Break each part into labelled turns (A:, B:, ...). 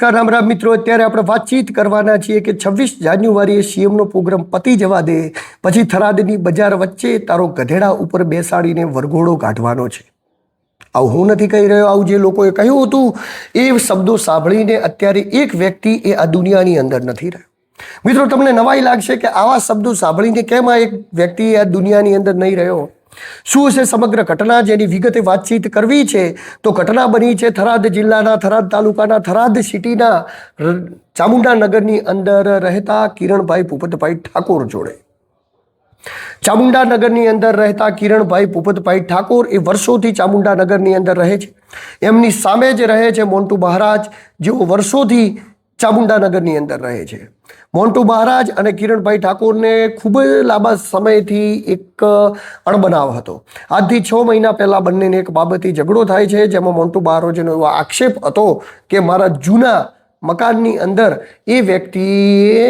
A: નમસ્કાર, રામ રામ મિત્રો. અત્યારે આપણે વાતચીત કરવાના છીએ કે છવ્વીસ જાન્યુઆરીએ સીએમનો પ્રોગ્રામ પતી જવા દે, પછી થરાદની બજાર વચ્ચે તારો ગધેડા ઉપર બેસાડીને વરઘોડો કાઢવાનો છે. આવું હું નથી કહી રહ્યો. આવું જે લોકોએ કહ્યું હતું, એ શબ્દો સાંભળીને અત્યારે એક વ્યક્તિ એ આ દુનિયાની અંદર નથી રહ્યો. મિત્રો, તમને નવાઈ લાગશે કે આવા શબ્દો સાંભળીને કેમ આ એક વ્યક્તિ આ દુનિયાની અંદર નહીં રહ્યો? શું છે સમગ્ર ઘટના જેની વિગતે વાતચીત કરવી છે? તો ઘટના બની છે થરાદ જિલ્લાના થરાદ તાલુકાના થરાદ સિટીના ચામુંડાનગરની અંદર રહેતા કિરણભાઈ ભૂપતભાઈ ઠાકોર જોડે. ચામુંડાનગરની અંદર રહેતા કિરણભાઈ ભૂપતભાઈ ઠાકોર એ વર્ષોથી ચામુંડા નગરની અંદર રહે છે. એમની સામે જ રહે છે મોન્ટુ મહારાજ. જેઓ વર્ષોથી ચામુંડા નગરની અંદર રહે છે. મોન્ટુ મહારાજ અને કિરણભાઈ ઠાકોરને ખૂબ લાંબા સમયથી એક અણબનાવ હતો. આજથી છ મહિના પહેલાં બંનેને એક બાબતે ઝઘડો થાય છે, જેમાં મોન્ટુ મહારાજનો એવો આક્ષેપ હતો કે મારા જૂના મકાનની અંદર એ વ્યક્તિએ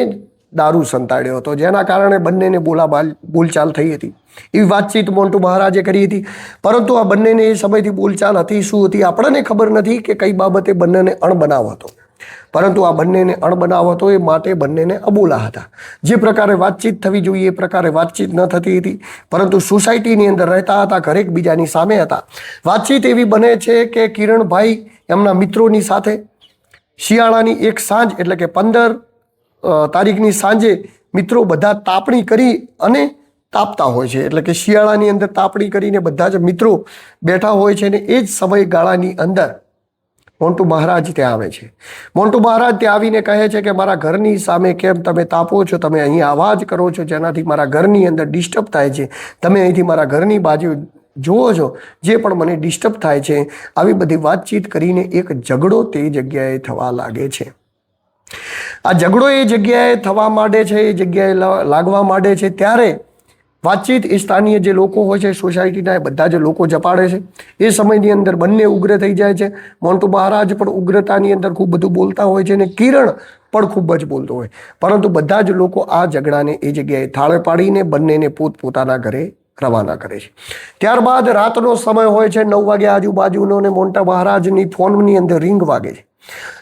A: દારૂ સંતાડ્યો હતો. જેના કારણે બંનેને બોલાબાલ, બોલચાલ થઈ હતી. એવી વાતચીત મોન્ટુ મહારાજે કરી હતી. પરંતુ આ બંનેને એ સમયથી બોલચાલ હતી, શું હતી આપણને ખબર નથી કે કઈ બાબતે બંનેને અણબનાવ હતો. પરંતુ આ બંનેને અણબનાવ એ માટે બંનેને અબોલા હતા. જે પ્રકારે વાતચીત થવી જોઈએ એ પ્રકારે વાતચીત ન થતી હતી, પરંતુ સોસાયટીની અંદર રહેતા હતા ઘરે એકબીજાની સામે હતા. વાતચીત એવી બને છે કે કિરણભાઈ એમના મિત્રોની સાથે શિયાળાની એક સાંજ એટલે કે પંદર તારીખની સાંજે મિત્રો બધા તાપણી કરી અને તાપતા હોય છે. એટલે કે શિયાળાની અંદર તાપણી કરીને બધા જ મિત્રો બેઠા હોય છે અને એ જ સમયગાળાની અંદર મોન્ટુ મહારાજ ત્યાં આવે છે. મોન્ટુ મહારાજ ત્યાં આવીને કહે છે કે, મારા ઘરની સામે કેમ તમે તાપો છો? તમે અહીં અવાજ કરો છો જેનાથી મારા ઘરની અંદર ડિસ્ટર્બ થાય છે. તમે અહીંથી મારા ઘરની બાજુ જુઓ છો જે પણ મને ડિસ્ટર્બ થાય છે. આવી બધી વાતચીત કરીને એક ઝઘડો તે જગ્યાએ થવા લાગે છે. આ ઝઘડો એ જગ્યાએ થવા માંડે છે, એ જગ્યાએ લાગવા માંડે છે. ત્યારે વાતચીત એ સ્થાનીય જે લોકો હોય છે સોસાયટીના એ બધા જ લોકો જપાડે છે, એ સમયની અંદર બંને ઉગ્ર થઈ જાય છે. મોન્ટુ મહારાજ પણ ઉગ્રતાની અંદર ખૂબ બધું બોલતા હોય છે અને કિરણ પણ ખૂબ જ બોલતો હોય. પરંતુ બધા જ લોકો આ ઝઘડાને એ જગ્યાએ થાળે પાડીને બંનેને પોતપોતાના ઘરે રવાના કરે છે. ત્યારબાદ રાતનો સમય હોય છે, નવ વાગે આજુબાજુનો અને મોન્ટા મહારાજની ફોનની અંદર રિંગ વાગે છે.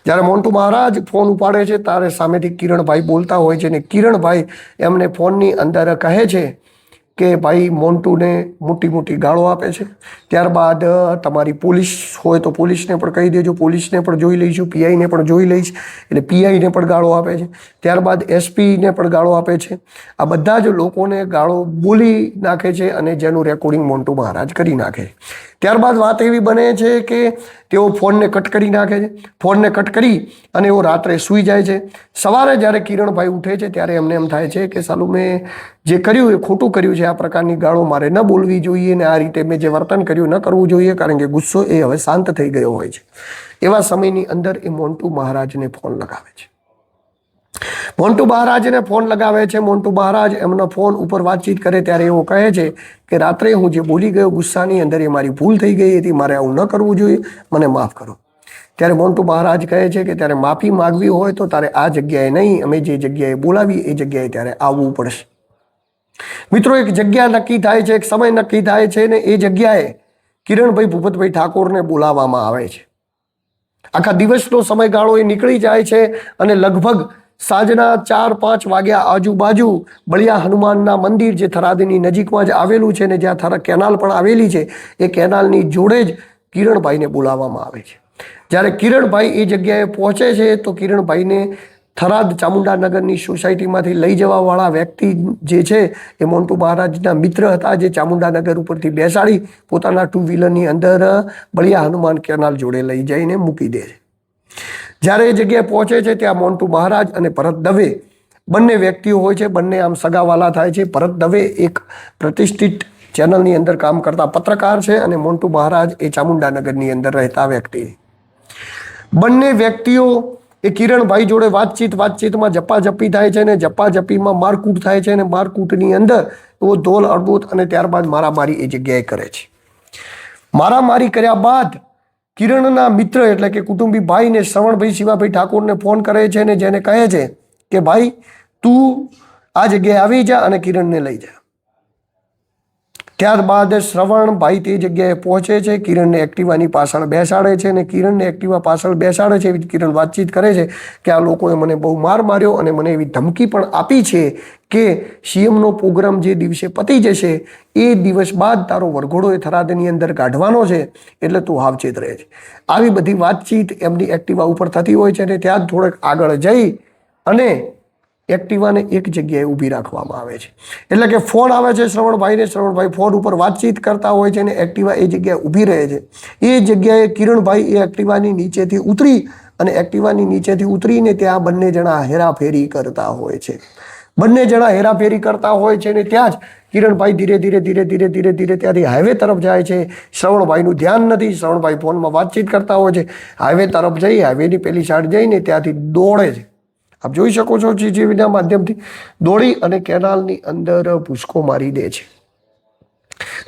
A: જ્યારે મોન્ટુ મહારાજ ફોન ઉપાડે છે, ત્યારે સામેથી કિરણભાઈ બોલતા હોય છે અને કિરણભાઈ એમને ફોનની અંદર કહે છે કે ભાઈ મોન્ટુને મોટી મોટી ગાળો આપે છે. ત્યારબાદ તમારી પોલીસ હોય તો પોલીસને પણ કહી દેજો. પોલીસને પણ જોઈ લઈશું પીઆઈને પણ જોઈ લઈશ. એટલે પીઆઈને પણ ગાળો આપે છે. ત્યારબાદ એસપીને પણ ગાળો આપે છે. આ બધા જ લોકોને ગાળો બોલી નાખે છે અને જેનું રેકોર્ડિંગ મોન્ટુ મહારાજ કરી નાખે ત્યારબાદ વાત એવી બને છે કે તેઓ ફોનને કટ કરી નાખે છે. ફોનને કટ કરી અને એઓ રાત્રે સૂઈ જાય છે. સવારે જ્યારે કિરણભાઈ ઉઠે છે ત્યારે એમને એમ થાય છે કે, સાલું, મેં જે કર્યું એ ખોટું કર્યું છે. આ પ્રકારની ગાળો મારે ન બોલવી જોઈએ ને આ રીતે મેં જે વર્તન કર્યું ન કરવું જોઈએ કારણ કે ગુસ્સો એ હવે શાંત થઈ ગયો હોય છે. એવા સમયની અંદર એ મોન્ટુ મહારાજને ફોન લગાવે છે. મોન્ટુ મહારાજને ફોન લગાવે છે. મોન્ટુ મહારાજ એમનો ફોન ઉપર વાતચીત કરે ત્યારે એવો કહે છે કે, રાત્રે હું જે બોલી ગયો ગુસ્સાની અંદર એ મારી ભૂલ થઈ ગઈ હતી. મારે આવું ન કરવું જોઈએ. મને માફ કરો. ત્યારે મોન્ટુ મહારાજ કહે છે કે, ત્યારે માફી માગવી હોય તો તારે આ જગ્યાએ નહીં. અમે જે જગ્યાએ બોલાવી એ જગ્યાએ ત્યારે આવવું પડશે. મિત્રો, એક જગ્યા નક્કી થાય છે, એક સમય નક્કી થાય છે ને એ જગ્યાએ કિરણભાઈ ભૂપતભાઈ ઠાકોરને બોલાવવામાં આવે છે. આખા દિવસનો સમયગાળો એ નીકળી જાય છે અને લગભગ સાંજના ચાર પાંચ વાગ્યા આજુબાજુ બળિયા હનુમાનના મંદિર જે થરાદની નજીકમાં જ આવેલું છે ને જ્યાં થરા કેનાલ પણ આવેલી છે, એ કેનાલની જોડે જ કિરણભાઈને બોલાવવામાં આવે છે. જ્યારે કિરણભાઈ એ જગ્યાએ પહોંચે છે, તો કિરણભાઈને થરાદ ચામુંડાનગરની સોસાયટીમાંથી લઈ જવાવાળા વ્યક્તિ જે છે, એ મોન્ટુ મહારાજના મિત્ર હતા જે ચામુંડાનગર ઉપરથી બેસાડી પોતાના ટુ વ્હીલરની અંદર બળિયા હનુમાન કેનાલ જોડે લઈ જઈને મૂકી દે છે. જ્યારે એ જગ્યાએ પહોંચે છે, ત્યાં મોન્ટુ મહારાજ અને ભરત દવે બંને વ્યક્તિઓ હોય છે, બંને આમ સગાવાલા થાય છે. ભરત દવે એક પ્રતિષ્ઠિત ચેનલની અંદર કામ કરતા પત્રકાર છે અને મોન્ટુ મહારાજ એ ચામુંડાનગરની અંદર રહેતા વ્યક્તિ. બંને વ્યક્તિઓ એ કિરણભાઈ જોડે વાતચીત, વાતચીતમાં જપ્પાજપ્પી થાય છે અને જપીમાં મારકૂટ થાય છે અને મારકૂટની અંદર એવો ધોલ અડબૂત અને ત્યારબાદ મારામારી એ જગ્યાએ કરે છે. મારામારી કર્યા બાદ કિરણના મિત્ર એટલે કે કુટુંબી ભાઈને શ્રવણભાઈ શિવાભાઈ ઠાકોરને ફોન કરે છે અને જેને કહે છે કે ભાઈ તું આ જગ્યાએ આવી જા અને કિરણને લઈ જા. ત્યારબાદ શ્રવણભાઈ તે જગ્યાએ પહોંચે છે. કિરણને એક્ટિવાની પાછળ બેસાડે છે અને કિરણને એક્ટિવા પાછળ બેસાડે છે એવી કિરણ વાતચીત કરે છે કે આ લોકોએ મને બહુ માર માર્યો અને મને એવી ધમકી પણ આપી છે કે સીએમનો પ્રોગ્રામ જે દિવસે પતી જશે એ દિવસ બાદ તારો વરઘોડો એ થરાદની અંદર કાઢવાનો છે એટલે તું સાવચેત રહે છે. આવી બધી વાતચીત એમની એક્ટિવા ઉપર થતી હોય છે અને ત્યાં થોડેક આગળ જઈ અને એક્ટિવાને એક જગ્યાએ ઊભી રાખવામાં આવે છે. એટલે કે ફોન આવે છે શ્રવણભાઈને, શ્રવણભાઈ ફોન ઉપર વાતચીત કરતા હોય છે અને એક્ટિવા એ જગ્યાએ ઊભી રહે છે. એ જગ્યાએ કિરણભાઈ એ એક્ટિવાની નીચેથી ઉતરી અને એક્ટિવાની નીચેથી ઉતરીને ત્યાં બંને જણા હેરાફેરી કરતા હોય છે. બંને જણા હેરાફેરી કરતા હોય છે અને ત્યાં જ કિરણભાઈ ધીરે ધીરે ધીરે ધીરે ધીરે ધીરે ત્યાંથી હાઈવે તરફ જાય છે. શ્રવણભાઈનું ધ્યાન નથી. શ્રવણભાઈ ફોનમાં વાતચીત કરતા હોય છે. હાઈવે તરફ જઈ, હાઈવેની પેલી સાઈડ જઈને ત્યાંથી દોડે છે. આપ જોઈ શકો છો જીજીવીના માધ્યમથી દોડી અને કેનાલની અંદર ભૂસકો મારી દે છે.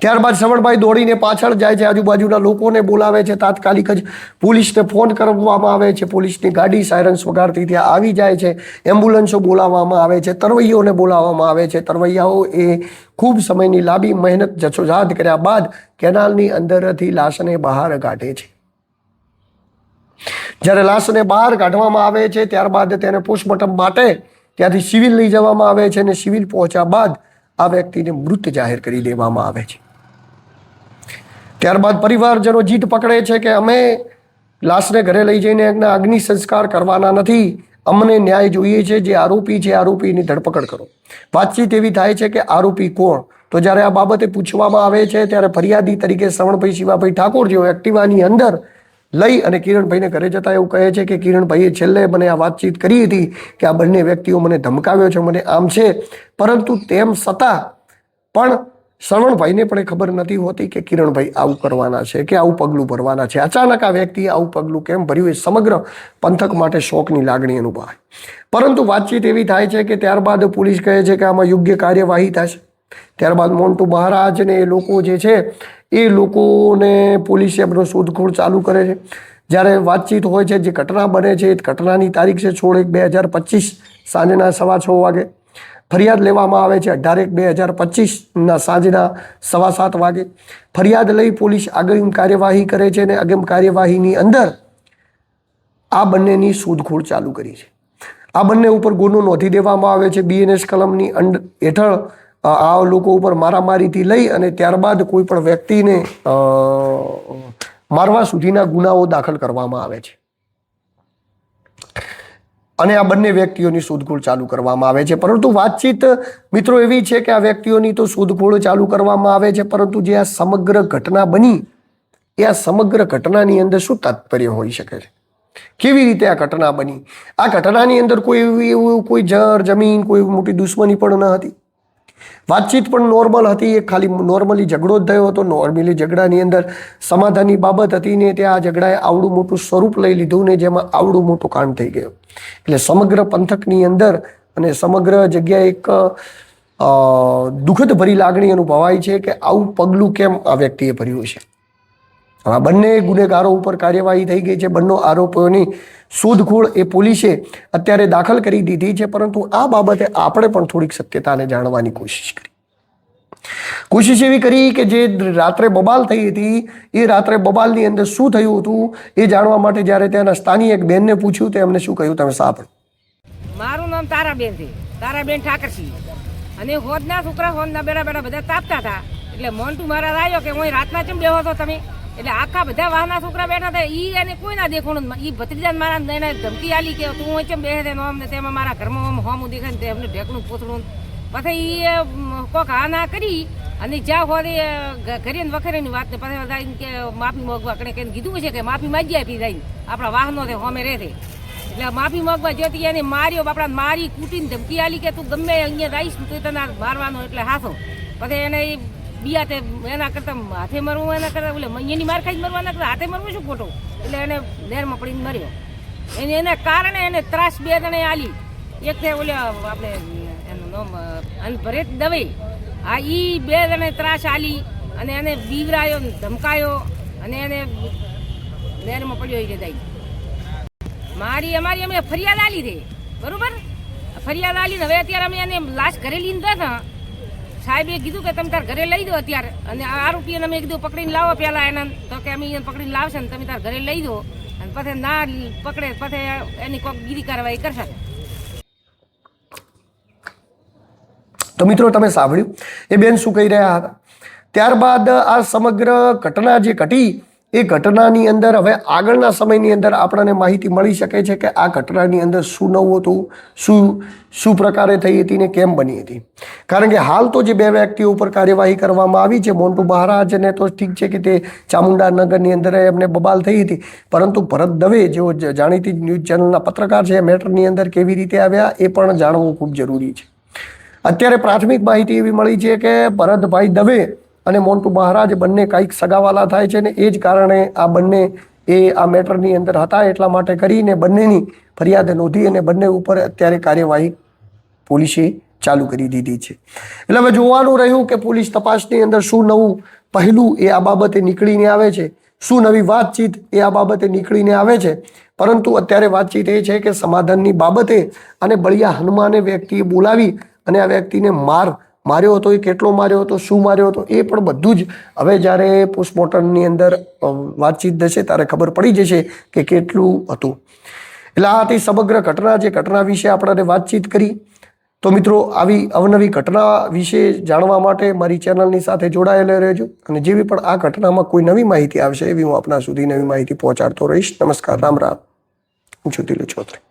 A: ત્યારબાદ શ્રવણભાઈ દોડીને પાછળ જાય છે. આજુબાજુના લોકોને બોલાવે છે. તાત્કાલિક જ પોલીસને ફોન કરવામાં આવે છે. પોલીસની ગાડી સાયરન્સ વગાડતી ત્યાં આવી જાય છે. એમ્બ્યુલન્સો બોલાવવામાં આવે છે. તરવૈયાઓને બોલાવવામાં આવે છે. તરવૈયાઓ એ ખૂબ સમયની લાંબી મહેનત જછોજાત કર્યા બાદ કેનાલની અંદરથી લાશને બહાર કાઢે છે. જ્યારે લાશને બહાર કાઢવામાં આવે છે, ત્યારબાદ તેને પોસ્ટમોર્ટમ માટે ત્યાંથી સિવિલ લઈ જવામાં આવે છે અને સિવિલ પહોંચ્યા બાદ આ વ્યક્તિને મૃત જાહેર કરી દેવામાં આવે છે. ત્યારબાદ પરિવારજનો જીત પકડે છે કે અમે લાશને ઘરે લઈ જઈને એના અગ્નિ સંસ્કાર કરવાના નથી. અમને ન્યાય જોઈએ છે, જે આરોપી છે, આરોપીની ધરપકડ કરો. વાતચીત એવી થાય છે કે આરોપી કોણ? તો જ્યારે આ બાબતે પૂછવામાં આવે છે, ત્યારે ફરિયાદી તરીકે શ્રવણભાઈ શિવાભાઈ ઠાકોર જેઓ એક્ટિવાની અંદર લઈ અને કિરણભાઈને ઘરે જતા એવું કહે છે કે કિરણભાઈએ છેલ્લે મને આ વાતચીત કરી હતી કે આ બંને વ્યક્તિઓ મને ધમકાવ્યો છે, મને આમ છે. પરંતુ તેમ છતાં પણ શ્રવણભાઈને પણ ખબર નથી હોતી કે કિરણભાઈ આવું કરવાના છે, કે આવું પગલું ભરવાના છે. અચાનક આ વ્યક્તિએ આવું પગલું કેમ ભર્યું એ સમગ્ર પંથક માટે શોકની લાગણી અનુભવાય. પરંતુ વાતચીત એવી થાય છે કે ત્યારબાદ પોલીસ કહે છે કે આમાં યોગ્ય કાર્યવાહી થશે. ત્યારબાદ મોન્ટુ મહારાજ ને એ લોકો જે છે એ લોકોને પોલીસે એમનો શોધખોળ ચાલુ કરે છે. જ્યારે વાતચીત હોય છે, જે ઘટના બને છે, એ ઘટનાની તારીખ છે સોળ એક બે હજાર પચીસ સાંજના સવા છ વાગે. ફરિયાદ લેવામાં આવે છે અઢાર એક બે હજાર પચીસના સાંજના સવા સાત વાગે. ફરિયાદ લઈ પોલીસ આગળ કાર્યવાહી કરે છે અને આગમ કાર્યવાહીની અંદર આ બંનેની શોધખોળ ચાલુ કરી છે. આ બંને ઉપર ગુનો નોંધી દેવામાં આવે છે. બીએનએસ કલમની અંડ હેઠળ આ લોકો ઉપર મારામારીથી લઈ અને ત્યારબાદ કોઈ પણ વ્યક્તિને મારવા સુધીના ગુનાઓ દાખલ કરવામાં આવે છે. અને આ બંને વ્યક્તિઓની શોધખોળ ચાલુ કરવામાં આવે છે. પરંતુ વાતચીત મિત્રો એવી છે કે આ વ્યક્તિઓની તો શોધખોળ ચાલુ કરવામાં આવે છે, પરંતુ જે આ સમગ્ર ઘટના બની, એ આ સમગ્ર ઘટનાની અંદર શું તાત્પર્ય હોઈ શકે છે? કેવી રીતે આ ઘટના બની? આ ઘટનાની અંદર કોઈ એવી કોઈ જર જમીન, કોઈ મોટી દુશ્મની પણ ન હતી? વાતચીત પણ નોર્મલ હતી. એ ખાલી નોર્મલી ઝઘડો જ થયો હતો. નોર્મલી ઝઘડાની અંદર સમાધાનની બાબત હતી ને ત્યાં આ ઝઘડાએ આવડું મોટું સ્વરૂપ લઈ લીધું ને જેમાં આવડું મોટું કાંડ થઈ ગયું. એટલે સમગ્ર પંથકની અંદર અને સમગ્ર જગ્યાએ એક દુઃખદ ભરી લાગણી અનુભવાય છે કે આવું પગલું કેમ આ વ્યક્તિએ ભર્યું છે? આ બંને ગુનેગારો ઉપર કાર્યવાહી થઈ ગઈ છે. બંને આરોપીઓની શોધખોળ એ પોલીસે અત્યારે દાખલ કરી દીધી છે, પરંતુ આ બાબતે આપણે પણ થોડીક સત્યતાને જાણવાની કોશિશ કરી. કોશિશ એવી કરી કે જે રાત્રે બબાલ થઈ હતી, એ રાત્રે બબાલની અંદર શું થયું હતું, એ જાણવા માટે જ્યારે ત્યાંના સ્થાનિક એક બેનને પૂછ્યું, તો એમને શું કહ્યું? તમે સાંભળો.
B: મારું નામ તારાબેન છે. તારાબેન ઠાકરસિંહ. અને હોદના છોકરા હોદના બેડા બેડા બધા તાપતા હતા. એટલે મોન્ટુ મારા આવ્યો કે હું રાતના ચમ બેહો છો તમે? એટલે આખા બધા વાહના છોકરા બેઠા હતા, ઈ એને કોઈ ના દેખોણું ઈ ભત્રીજા મારા એને ધમકી આલી કે તું હોય ચમ બેસે નો અમને તેમાં મારા ઘરમાં આમ હોમું દેખાય ને તેમને ઢેકણું પોતળું પછી ઈ કોક હા ના કરી અને જ્યાં હોય ઘરે ને વખરેની વાત ને પછી એમ કે માફી મોગવા કણે કઈ કીધું છે કે માફી માગી આપી જાય આપણા વાહનો છે, હોમે રહે છે. એટલે માફી મોગવા જતી એને માર્યો, બાપડા મારી કૂટીને ધમકી આલી કે તું ગમે અહીંયા રહીશ તું તને મારવાનો એટલે હાથો પછી એને બિયા તે એના કરતા હાથે મરવું, એના કરતા એટલે અહીંયાની માર ખાઈ મરવાના કરતા હાથે મરવું શું ખોટું? એટલે એને નહેરમાં પડીને મર્યો. એને, એના કારણે એને ત્રાસ બે જણે આલી. એક તે ઓલે આપણે એનું નામ અનભરેત દવે આ ઈ બે જણે ત્રાસ આલી અને એને બીવરાયો ધમકાયો અને એને નહેરમાં પડ્યો એ જદાઈ મારી, અમારી અમે ફરિયાદ આલી દે. બરોબર? ફરિયાદ આલી હવે અત્યારે અમે એને લાશ ઘરે લઈને ગયા સાહેબે કીધું કે તમે તાર ઘરે લઈ દો અત્યારે. અને આ આરોપીઓને અમે કીધું પકડીને લાવો પહેલા એને. તો કે અમે એને પકડીને લાવશે ને તમે તાર ઘરે લઈ દો. અને પછી ના પકડે, પછી એની કોઈક ગીરી કાર્યવાહી કરશે.
A: તો મિત્રો તમે સાંભળ્યું? એ બેન શું કહી રહ્યા હતા? ત્યારબાદ આ સમગ્ર ઘટના જે ઘટી એ ઘટનાની અંદર હવે આગળના સમયની અંદર આપણને માહિતી મળી શકે છે કે આ ઘટનાની અંદર શું નવું હતું, શું શું પ્રકારે થઈ હતી ને કેમ બની હતી. કારણ કે હાલ તો જે બે વ્યક્તિઓ ઉપર કાર્યવાહી કરવામાં આવી છે, મોન્ટુ મહારાજને તો ઠીક છે કે તે ચામુંડા નગરની અંદર એમને બબાલ થઈ હતી. પરંતુ ભરત દવે, જેઓ જાણીતી ન્યૂઝ ચેનલના પત્રકાર છે, એ મેટરની અંદર કેવી રીતે આવ્યા, એ પણ જાણવું ખૂબ જરૂરી છે. અત્યારે પ્રાથમિક માહિતી એવી મળી છે કે ભરતભાઈ દવે અને મોન્ટુ મહારાજ બંને કંઈક સગાવાલા થાય છે ને એ જ કારણે આ બંને એ આ મેટરની અંદર હતા એટલા માટે કરીને બંનેની ફરિયાદ નોંધી અને બંને ઉપર અત્યારે કાર્યવાહી પોલીસે ચાલુ કરી દીધી છે. એટલે હવે જોવાનું રહ્યું કે પોલીસ તપાસની અંદર શું નવું પહેલું એ આ બાબતે નીકળીને આવે છે, શું નવી વાતચીત એ આ બાબતે નીકળીને આવે છે. પરંતુ અત્યારે વાતચીત એ છે કે સમાધાનની બાબતે અને બળિયા હનુમાને વ્યક્તિએ બોલાવી અને આ વ્યક્તિને માર માર્યો હતો, એ કેટલો માર્યો હતો, શું માર્યો હતો, એ પણ બધું જ હવે જ્યારે પોસ્ટમોર્ટમની અંદર વાતચીત થશે, ત્યારે ખબર પડી જશે કે કેટલું હતું. એટલે આ હતી સમગ્ર ઘટના, જે ઘટના વિશે આપણને વાતચીત કરી. તો મિત્રો, આવી અવનવી ઘટના વિશે જાણવા માટે મારી ચેનલની સાથે જોડાયેલા રહેજો. અને જેવી પણ આ ઘટનામાં કોઈ નવી માહિતી આવશે, એવી હું આપના સુધી નવી માહિતી પહોંચાડતો રહીશ. નમસ્કાર, રામ રામ. જ્યોતિલુ ચૌધરી